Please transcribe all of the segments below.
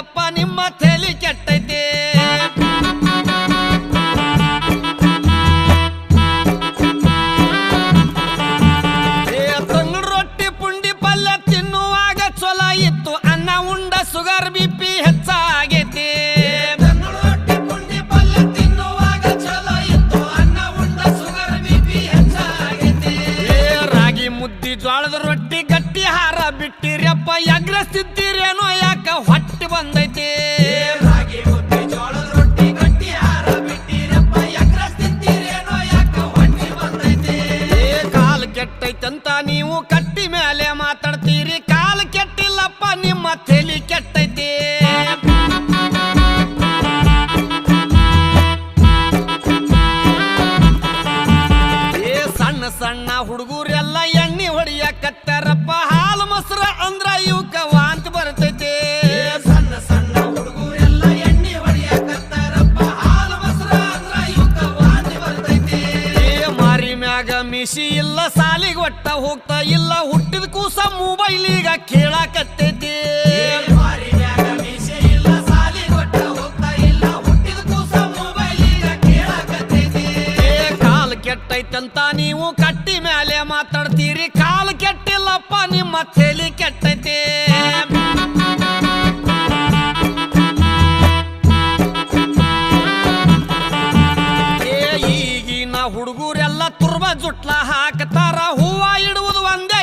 ತಪ್ಪ ನಿಮ್ಮ ತಲೆ ಕೆಟ್ಟೈತೆ. ರೊಟ್ಟಿ ಪುಂಡಿ ಪಲ್ಯ ತಿನ್ನುವಾಗ ಇತ್ತು. ಅನ್ನ, ಉಂಡ, ಸುಗರ್ ರಾಗಿ ಮುದ್ದಿ, ಜ್ವಾಳದ ರೊಟ್ಟಿ ಗಟ್ಟಿ ಹಾರ ಬಿಟ್ಟಿರಪ್ಪ ಎಗ್ರಸ್ತಿದ್ದಿ ಹುಡುಗರೆಲ್ಲ ಎಣ್ಣೆ ಹೊಡಿಯಕತ್ತಾರಪ್ಪ ಹಾಲು ಮೊಸರ ಅಂದ್ರ ಇವಕ್ಕ ವಾಂತ ಬರ್ತೈತಿ. ಸಣ್ಣ ಸಣ್ಣ ಹುಡುಗರೆಲ್ಲ ಎಣ್ಣೆ ಹೊಡಿಯಕತ್ತಾರಪ್ಪ ಹಾಲು ಮೊಸರ ಅಂದ್ರ ಇವಕ್ಕ ವಾಂತಿ ಬರ್ತೈತಿ. ಏ ಮಾರಿ ಮ್ಯಾಗ ಮಿಸಿ ಇಲ್ಲ ಸಾಲಿಗೆ ಒಟ್ಟ ಹೋಗ್ತಾ ಇಲ್ಲ ಹುಟ್ಟಿದ ಕೂಸ ಮೊಬೈಲ್ ಈಗ ಕೇಳಾಕತ್ತೈತಿ. ಕೆಟ್ಟೈತಂತ ನೀವು ಕಟ್ಟಿ ಮೇಲೆ ಮಾತಾಡ್ತೀರಿ. ಕಾಲು ಕೆಟ್ಟಿಲ್ಲಪ್ಪ, ನಿಮ್ಮ ತಲಿ ಕೆಟ್ಟೈತಿ. ಏ, ಈಗಿನ ಹುಡುಗರೆಲ್ಲ ತುರ್ಬ ಜುಟ್ಲ ಹಾಕತಾರ. ಹೂವ ಇಡುವುದು ಒಂದೇ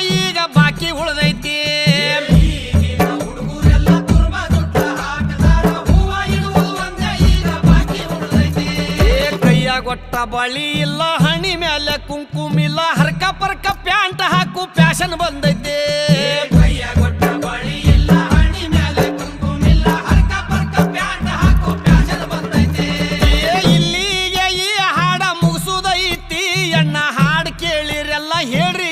ಒಟ್ಟ ಬಳಿ ಇಲ್ಲ ಹಣಿ ಮೇಲೆ ಕುಂಕುಮ ಇಲ್ಲ ಹರ್ಕ ಪರ್ಕ ಪ್ಯಾಂಟ್ ಹಾಕು ಫ್ಯಾಷನ್ ಬಂದೈತಿ. ಕೈಯ ಕೊಟ್ಟ ಬಳಿ ಇಲ್ಲ ಹಣಿ ಮೇಲೆ ಕುಂಕುಮಿಲ್ಲ ಹರ್ಕ ಪರ್ಕ ಪ್ಯಾಂಟ್ ಹಾಕೋ ಪ್ಯಾಶನ್ ಬಂದೈತಿ. ಏ ಇಲ್ಲಿಗೆ ಈ ಹಾಡ ಮುಗಿಸುದೈತಿ ಅಣ್ಣ ಹಾಡು ಕೇಳಿರೆಲ್ಲ ಹೇಳಿ